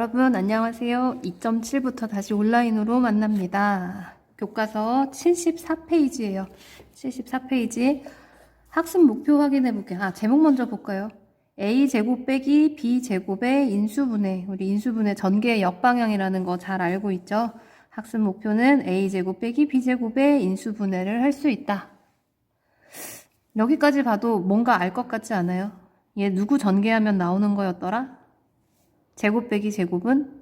여러분 안녕하세요. 2.7부터 다시 온라인으로 만납니다. 교과서 74페이지예요. 74페이지 학습 목표 확인해 볼게요. 아, 제목 먼저 볼까요? a 제곱 빼기 b 제곱의 인수분해. 우리 인수분해 전개의 역방향이라는 거 잘 알고 있죠? 학습 목표는 a 제곱 빼기 b 제곱의 인수분해를 할 수 있다. 여기까지 봐도 뭔가 알 것 같지 않아요? 얘 누구 전개하면 나오는 거였더라? 제곱 빼기 제곱은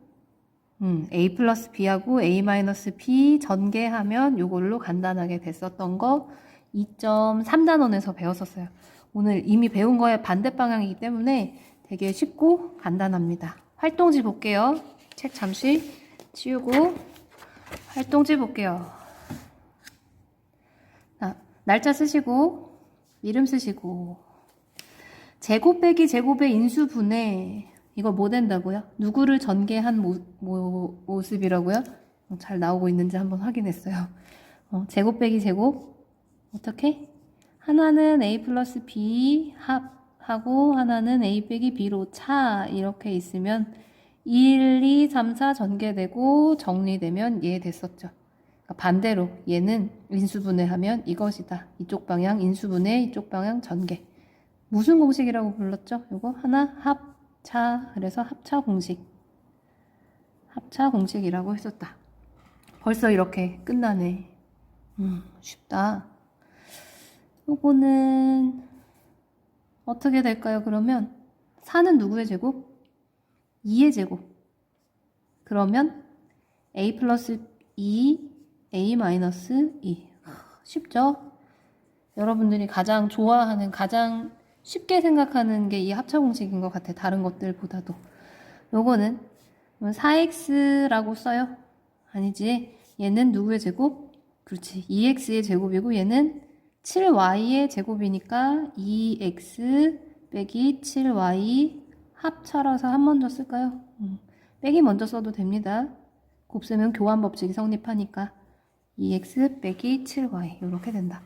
음, a 플러스 b하고 a 마이너스 b 전개하면 요걸로 간단하게 됐었던 거 2.3단원에서 배웠었어요. 오늘 이미 배운 거의 반대 방향이기 때문에 되게 쉽고 간단합니다. 활동지 볼게요. 책 잠시 치우고 활동지 볼게요. 자, 날짜 쓰시고 이름 쓰시고 제곱 빼기 제곱의 인수분해 이거 뭐 된다고요? 누구를 전개한 모, 모, 모습이라고요? 어, 잘 나오고 있는지 한번 확인했어요. 어, 제곱 빼기 제곱 어떻게? 하나는 a 플러스 b 합하고 하나는 a 빼기 b로 차 이렇게 있으면 1, 2, 3, 4 전개되고 정리되면 얘 됐었죠. 그러니까 반대로 얘는 인수분해하면 이것이다. 이쪽 방향 인수분해, 이쪽 방향 전개. 무슨 공식이라고 불렀죠? 요거 하나 합 차 그래서 합차 공식. 합차 공식이라고 했었다. 벌써 이렇게 끝나네. 음, 쉽다. 요거는 어떻게 될까요? 그러면 4는 누구의 제곱? 2의 제곱. 그러면 a 플러스 2, a 마이너스 2. 쉽죠? 여러분들이 가장 좋아하는, 가장 쉽게 생각하는 게 이 합차 공식인 것 같아. 다른 것들보다도. 요거는 4x라고 써요. 아니지. 얘는 누구의 제곱? 그렇지. 2x의 제곱이고 얘는 7y의 제곱이니까 2x 빼기 7y 합차라서 한 먼저 쓸까요? 음, 빼기 먼저 써도 됩니다. 곱셈은 교환 법칙이 성립하니까 2x 빼기 7y 이렇게 된다.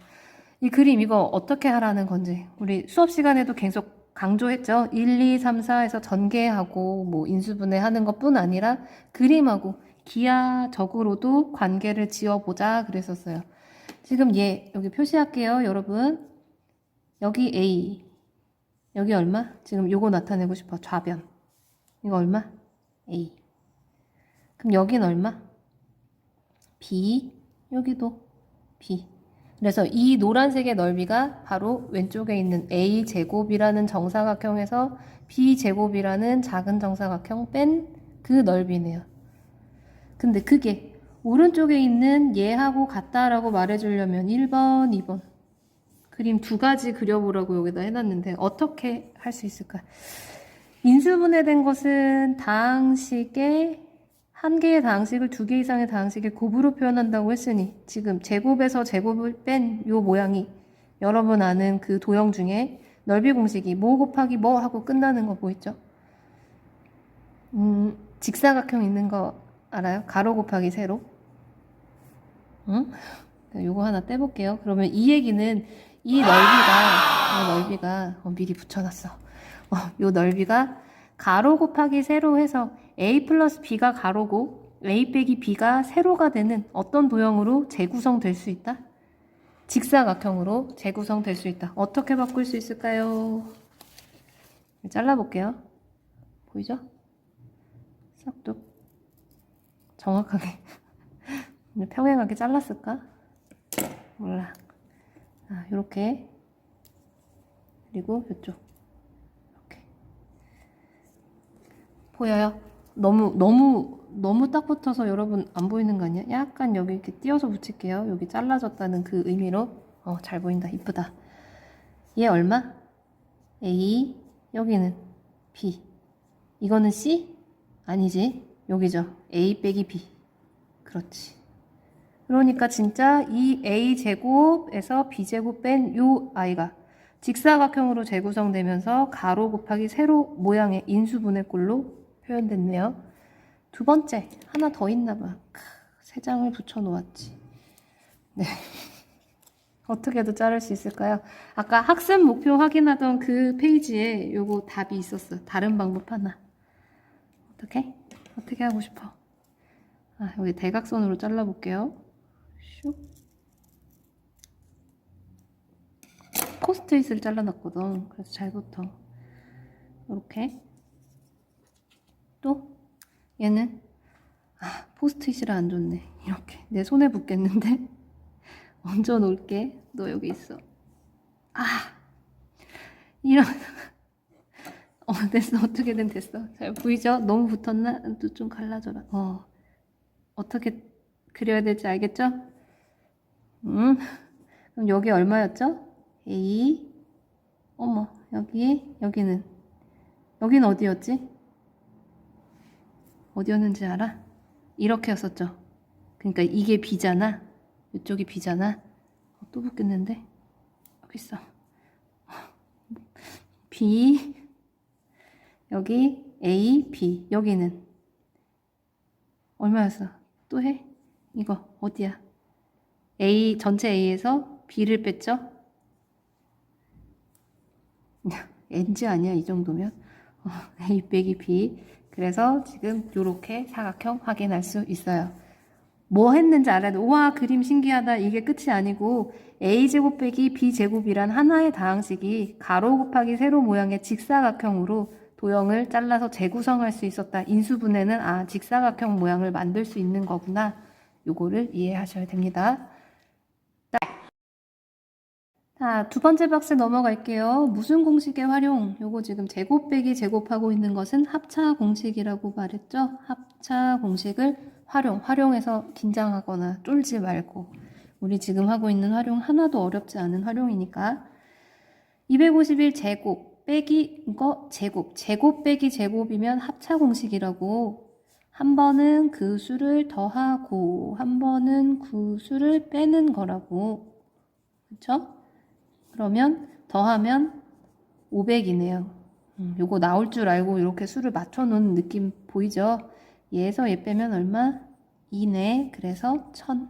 이 그림 이거 어떻게 하라는 건지 우리 수업 시간에도 계속 강조했죠. 1, 2, 3, 4에서 전개하고 뭐 인수분해 하는 것뿐 아니라 그림하고 기하적으로도 관계를 지어보자 그랬었어요. 지금 얘 여기 표시할게요, 여러분. 여기 A. 여기 얼마? 지금 요거 나타내고 싶어. 좌변. 이거 얼마? A. 그럼 여긴 얼마? B. 여기도 B. 그래서 이 노란색의 넓이가 바로 왼쪽에 있는 A 제곱이라는 정사각형에서 B 제곱이라는 작은 정사각형 뺀 그 넓이네요. 근데 그게 오른쪽에 있는 얘하고 같다라고 말해주려면 1번, 2번. 그림 두 가지 그려보라고 여기다 해놨는데 어떻게 할 수 있을까? 인수분해된 것은 다항식의 한 개의 다항식을 두 개 이상의 다항식의 곱으로 표현한다고 했으니 지금 제곱에서 제곱을 뺀 요 모양이 여러분 아는 그 도형 중에 넓이 공식이 뭐 곱하기 뭐 하고 끝나는 거 보이죠? 음, 직사각형 있는 거 알아요? 가로 곱하기 세로. 응? 요거 하나 떼볼게요. 그러면 이 얘기는 이 넓이가, 이 넓이가, 어, 미리 붙여놨어. 어, 요 넓이가 가로 곱하기 세로 해서 a 플러스 b가 가로고 a 빼기 b가 세로가 되는 어떤 도형으로 재구성될 수 있다? 직사각형으로 재구성될 수 있다. 어떻게 바꿀 수 있을까요? 잘라볼게요. 보이죠? 싹둑. 정확하게. 평행하게 잘랐을까? 몰라. 아, 요렇게. 그리고 이쪽. 이렇게. 보여요? 너무, 너무, 너무 딱 붙어서 여러분 안 보이는 거 아니야? 약간 여기 이렇게 띄어서 붙일게요. 여기 잘라졌다는 그 의미로. 어, 잘 보인다. 이쁘다. 얘 얼마? A. 여기는 B. 이거는 C? 아니지. 여기죠. A 빼기 B. 그렇지. 그러니까 진짜 이 A 제곱에서 B 제곱 뺀 요 아이가 직사각형으로 재구성되면서 가로 곱하기 세로 모양의 인수분해꼴로 표현됐네요. 두 번째 하나 더 있나 봐. 크, 세 장을 붙여 놓았지. 네. 어떻게도 자를 수 있을까요? 아까 학습 목표 확인하던 그 페이지에 요거 답이 있었어. 다른 방법 하나. 어떻게? 어떻게 하고 싶어? 아, 여기 대각선으로 잘라볼게요. 슉. 포스트잇을 잘라놨거든. 그래서 잘 붙어. 이렇게. 또 얘는 아 포스트잇이라 안 좋네. 이렇게 내 손에 붙겠는데 얹어 놓을게. 너 여기 있어. 아 이런. 어 됐어 어떻게든 됐어. 잘 보이죠? 너무 붙었나? 또 좀 갈라져라. 어 어떻게 그려야 될지 알겠죠? 음 그럼 여기 얼마였죠? A 어머 여기 여기는 여기는 어디였지? 어디였는지 알아? 이렇게 였었죠. 그러니까 이게 B잖아. 이쪽이 B잖아. 어, 또 붙겠는데? 여기 있어. B 여기 A, B 여기는 얼마였어? 또 해? 이거 어디야? A 전체 A에서 B를 뺐죠? NG 아니야 이 정도면 어, A 빼기 B 그래서 지금 이렇게 사각형 확인할 수 있어요. 뭐 했는지 알아야 돼. 우와 그림 신기하다. 이게 끝이 아니고 a제곱 빼기 b제곱이란 하나의 다항식이 가로 곱하기 세로 모양의 직사각형으로 도형을 잘라서 재구성할 수 있었다. 인수분해는 아 직사각형 모양을 만들 수 있는 거구나. 요거를 이해하셔야 됩니다. 자, 두 번째 박스 넘어갈게요. 무슨 공식의 활용? 요거 지금 제곱 빼기 제곱하고 있는 것은 합차 공식이라고 말했죠? 합차 공식을 활용, 활용해서 긴장하거나 쫄지 말고. 우리 지금 하고 있는 활용 하나도 어렵지 않은 활용이니까. 251 제곱 빼기 이거 제곱. 제곱 빼기 제곱이면 합차 공식이라고. 한 번은 그 수를 더하고 한 번은 그 수를 빼는 거라고. 그렇죠? 그러면 더하면 500이네요. 음, 요거 나올 줄 알고 이렇게 수를 맞춰 놓은 느낌 보이죠? 얘에서 얘 빼면 얼마? 2네. 그래서 1000.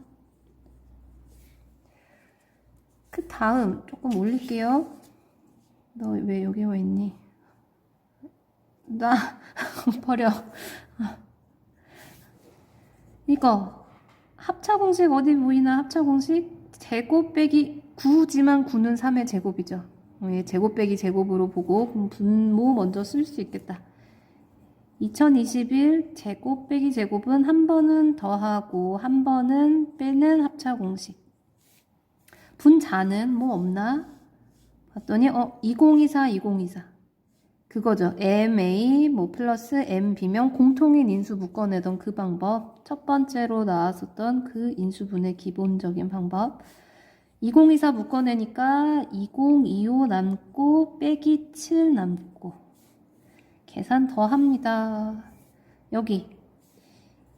그 다음 조금 올릴게요. 너 왜 여기 와 있니? 나 버려. 이거 합차 공식 어디 보이나 합차 공식 제곱 빼기 9지만 9는 3의 제곱이죠. 어, 얘 제곱 빼기 제곱으로 보고 분모 먼저 쓸 수 있겠다. 2021 제곱 빼기 제곱은 한 번은 더하고 한 번은 빼는 합차 공식. 분자는 뭐 없나? 봤더니 어 2024 2024 그거죠. MA 뭐 플러스 MB면 공통인 인수 묶어내던 그 방법. 첫 번째로 나왔었던 그 인수분의 기본적인 방법. 2024 묶어내니까 2025 남고 빼기 7 남고. 계산 더 합니다. 여기.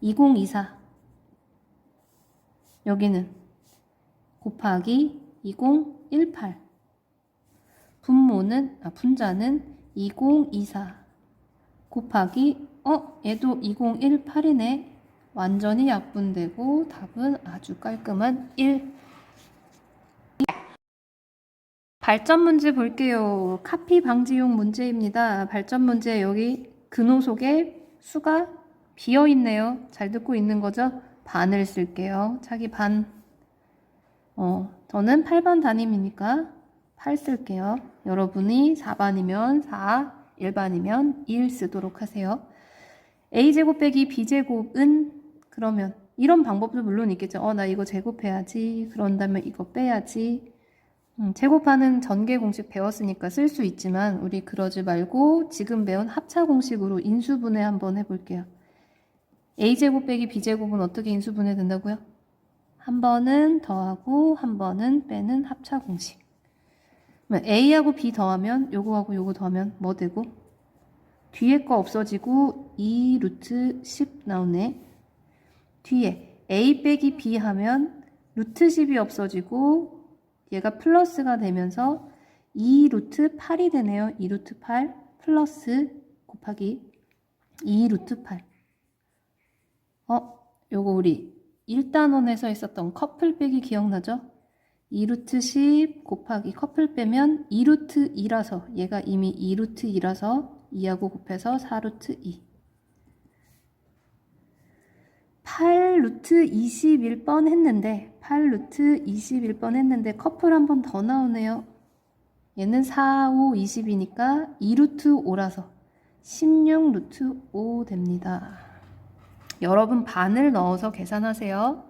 2024 여기는 곱하기 2018 분모는 아 분자는 2024 곱하기 어 얘도 2018이네. 완전히 약분되고 답은 아주 깔끔한 1 발전 문제 볼게요. 카피 방지용 문제입니다. 발전 문제 여기 근호 속에 수가 비어 있네요. 잘 듣고 있는 거죠? 반을 쓸게요. 자기 반. 어, 저는 8번 담임이니까 8 쓸게요. 여러분이 4반이면 4, 1반이면 1 쓰도록 하세요. a제곱 빼기 b제곱은 그러면 이런 방법도 물론 있겠죠. 어, 나 이거 제곱해야지. 그런 다음에 이거 빼야지. 음, 제곱하는 전개 공식 배웠으니까 쓸 수 있지만 우리 그러지 말고 지금 배운 합차 공식으로 인수분해 한번 해볼게요. a제곱 빼기 b제곱은 어떻게 인수분해 된다고요? 한 번은 더하고 한 번은 빼는 합차 공식. a하고 b 더하면 요거하고 요거 더하면 뭐 되고? 뒤에 거 없어지고 2 루트 10 나오네. 뒤에 a 빼기 b 하면 루트 10이 없어지고 얘가 플러스가 되면서 2 루트 8이 되네요. 2 루트 8 플러스 곱하기 2 루트 8. 어, 요거 우리 1단원에서 있었던 커플 빼기 기억나죠? 2 루트 10 곱하기 커플 빼면 2 루트 2라서 얘가 이미 2 루트 2라서 2하고 곱해서 4 루트 2. 8 루트 21번 했는데 8 루트 21번 했는데 커플 한 번 더 나오네요. 얘는 4, 5, 20이니까 2 루트 5라서 16 루트 5 됩니다. 여러분 반을 넣어서 계산하세요.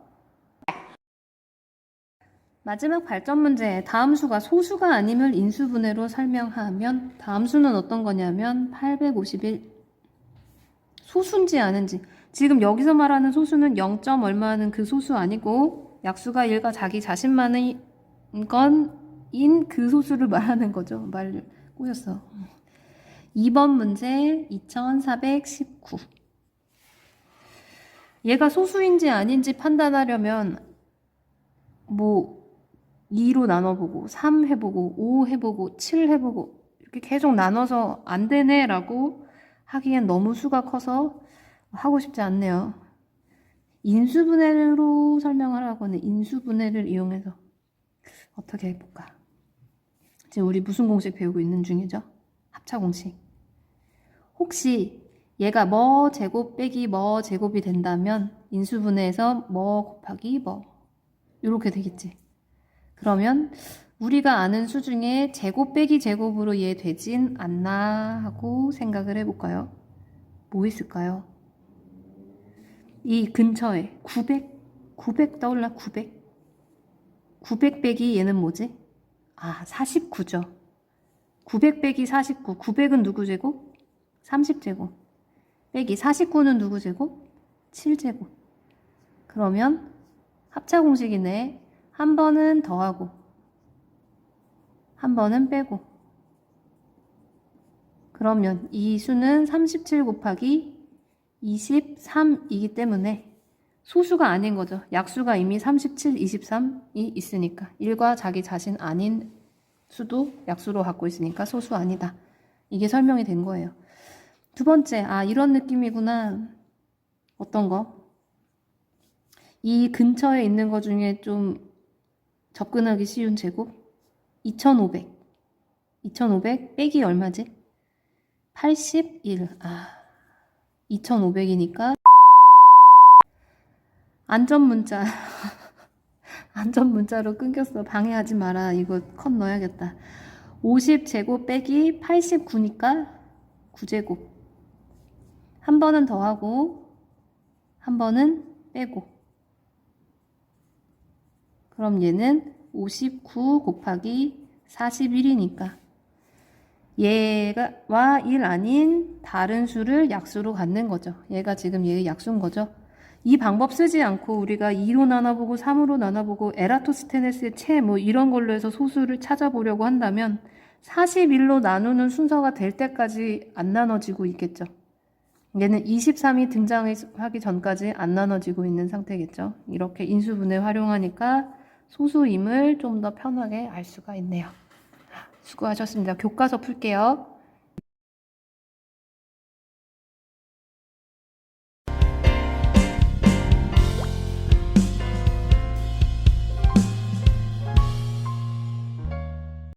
마지막 발전 문제. 다음 수가 소수가 아님을 인수분해로 설명하면 다음 수는 어떤 거냐면 851 소수인지 아닌지 지금 여기서 말하는 소수는 0. 얼마는 그 소수 아니고 약수가 1과 자기 자신만의 건인 그 소수를 말하는 거죠. 말 꼬였어. 2번 문제 2419 얘가 소수인지 아닌지 판단하려면 뭐 2로 나눠보고 3 해보고 5 해보고 7 해보고 이렇게 계속 나눠서 안 되네라고 하기엔 너무 수가 커서 하고 싶지 않네요. 인수분해로 설명하라고 하는 인수분해를 이용해서 어떻게 해볼까? 지금 우리 무슨 공식 배우고 있는 중이죠? 합차 공식. 혹시 얘가 뭐 제곱 빼기 뭐 제곱이 된다면 인수분해에서 뭐 곱하기 뭐 이렇게 되겠지. 그러면 우리가 아는 수 중에 제곱 빼기 제곱으로 얘 되진 않나 하고 생각을 해볼까요? 뭐 있을까요? 이 근처에 900, 900 떠올라 900? 900 빼기 얘는 뭐지? 아, 49죠. 900 빼기 49. 900은 누구 제곱? 30제곱. 빼기 49는 누구 제곱? 7제곱. 그러면 합차 공식이네. 한 번은 더하고, 한 번은 빼고. 그러면 이 수는 37 곱하기 23이기 때문에 소수가 아닌 거죠. 약수가 이미 37, 23이 있으니까. 1과 자기 자신 아닌 수도 약수로 갖고 있으니까 소수 아니다. 이게 설명이 된 거예요. 두 번째, 아, 이런 느낌이구나. 어떤 거? 이 근처에 있는 거 중에 좀 접근하기 쉬운 제곱? 2500. 2500 빼기 얼마지? 81. 아, 2500이니까 안전 문자. 안전 문자로 끊겼어. 방해하지 마라. 이거 컷 넣어야겠다. 50제곱 빼기 89니까 9제곱. 한 번은 더하고, 한 번은 빼고. 그럼 얘는 59 곱하기 41이니까 얘가 와1 아닌 다른 수를 약수로 갖는 거죠. 얘가 지금 얘의 약수인 거죠. 이 방법 쓰지 않고 우리가 2로 나눠보고 3으로 나눠보고 에라토스테네스의 채뭐 이런 걸로 해서 소수를 찾아보려고 한다면 41로 나누는 순서가 될 때까지 안 나눠지고 있겠죠. 얘는 23이 등장하기 전까지 안 나눠지고 있는 상태겠죠. 이렇게 인수분해 활용하니까 소수임을 좀 더 편하게 알 수가 있네요. 수고하셨습니다. 교과서 풀게요.